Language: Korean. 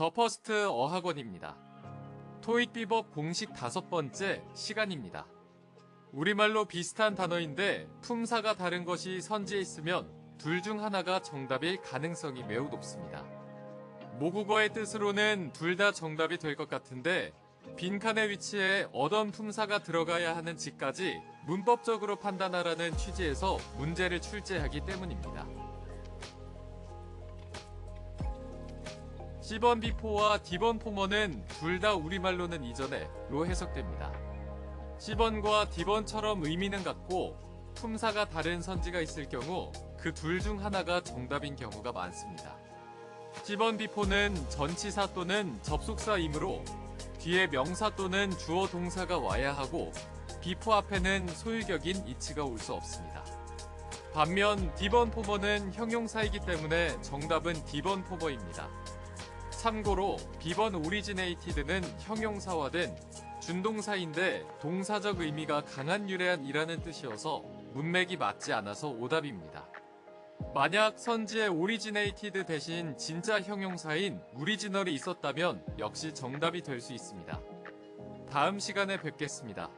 더 퍼스트 어학원입니다. 토익 비법 공식 다섯 번째 시간입니다. 우리말로 비슷한 단어인데 품사가 다른 것이 선지에 있으면 둘 중 하나가 정답일 가능성이 매우 높습니다. 모국어의 뜻으로는 둘 다 정답이 될 것 같은데 빈칸의 위치에 어떤 품사가 들어가야 하는지까지 문법적으로 판단하라는 취지에서 문제를 출제하기 때문입니다. 10번 비포와 D번 포머는 둘 다 우리말로는 이전에 로 해석됩니다. 10번과 D번처럼 의미는 같고 품사가 다른 선지가 있을 경우 그 둘 중 하나가 정답인 경우가 많습니다. 10번 비포는 전치사 또는 접속사이므로 뒤에 명사 또는 주어 동사가 와야 하고 비포 앞에는 소유격인 이츠가 올 수 없습니다. 반면 D번 포머는 형용사이기 때문에 정답은 D번 포머입니다. 참고로 B번 오리지네이티드는 형용사화된 준동사인데 동사적 의미가 강한 유래한 이라는 뜻이어서 문맥이 맞지 않아서 오답입니다. 만약 선지에 오리지네이티드 대신 진짜 형용사인 오리지널이 있었다면 역시 정답이 될 수 있습니다. 다음 시간에 뵙겠습니다.